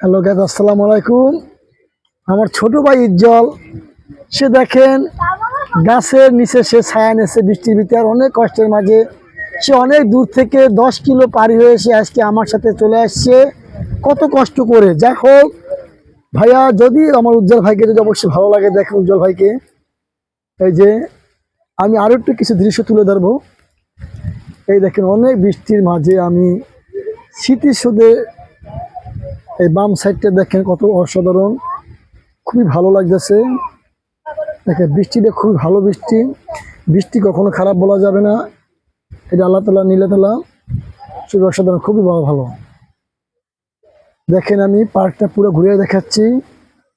Hello gas আসসালামু আলাইকুম। আমার ছোট ভাই ইজ্জল সে দেখেন, গাছের নিচে সে ছায়া নেছে বৃষ্টির ভিতরে অনেক কষ্টের মাঝে। সে অনেক দূর থেকে দশ কিলো পারি হয়ে সে আজকে আমার সাথে চলে আসছে। কত কষ্ট করে। যাই হোক, ভাইয়া, যদি আমার উজ্জ্বল ভাইকে যদি অবশ্যই ভালো লাগে, দেখেন উজ্জ্বল ভাইকে। এই যে, আমি আরও একটু কিছু দৃশ্য তুলে ধরবো। এই দেখেন, অনেক বৃষ্টির মাঝে আমি স্মৃতিসুদে এই বাম সাইডটা দেখেন কত অসাধারণ। খুবই ভালো লাগতেছে। দেখেন বৃষ্টিটা খুবই ভালো বৃষ্টি। বৃষ্টি কখনো খারাপ বলা যাবে না। এটা আল্লাহ তালা নীলা তালা খুবই অসাধারণ, খুবই ভালো ভালো। দেখেন আমি পার্কটা পুরো ঘুরে দেখাচ্ছি।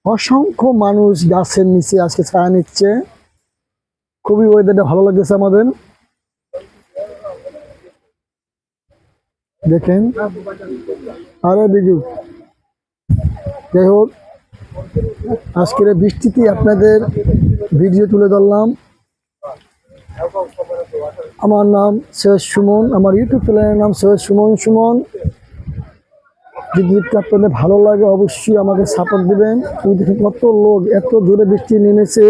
অসংখ্য মানুষ গাছের নিচে আজকে ছায়া নিচ্ছে। খুবই ওয়েদারটা ভালো লাগতেছে আমাদের। দেখেন, আরে বিজু যাই হোক, আজকের বৃষ্টিতে আপনাদের ভিডিও তুলে ধরলাম। আমার নাম সৈয়দ সুমন, আমার ইউটিউব চ্যানেলের নাম সৈয়দ সুমন সুমন। যদি আপনাদের ভালো লাগে, অবশ্যই আমাকে সাপোর্ট দেবেন। কত লোক, এত জোরে বৃষ্টি নেমেছে।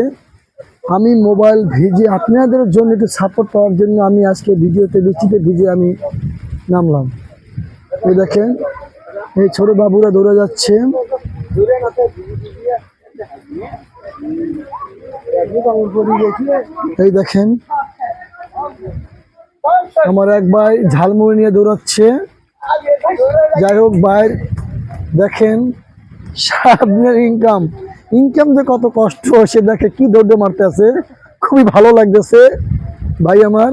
আমি মোবাইল ভিজে, আপনাদের জন্য একটু সাপোর্ট পাওয়ার জন্য আমি আজকে ভিডিওতে, বৃষ্টিতে ভিজে আমি নামলাম। এই দেখেন, এই ছোট বাবুরা দৌড়ে যাচ্ছে। এই দেখেন আমার এক ভাই ঝালমুড়ি নিয়ে দৌড়াচ্ছে। যাই হোক ভাই দেখেন সামনের ইনকাম ইনকাম যে কত কষ্ট সে দেখে কি দৌড়ে মারতে আছে খুবই ভালো লাগতেছে। ভাই আমার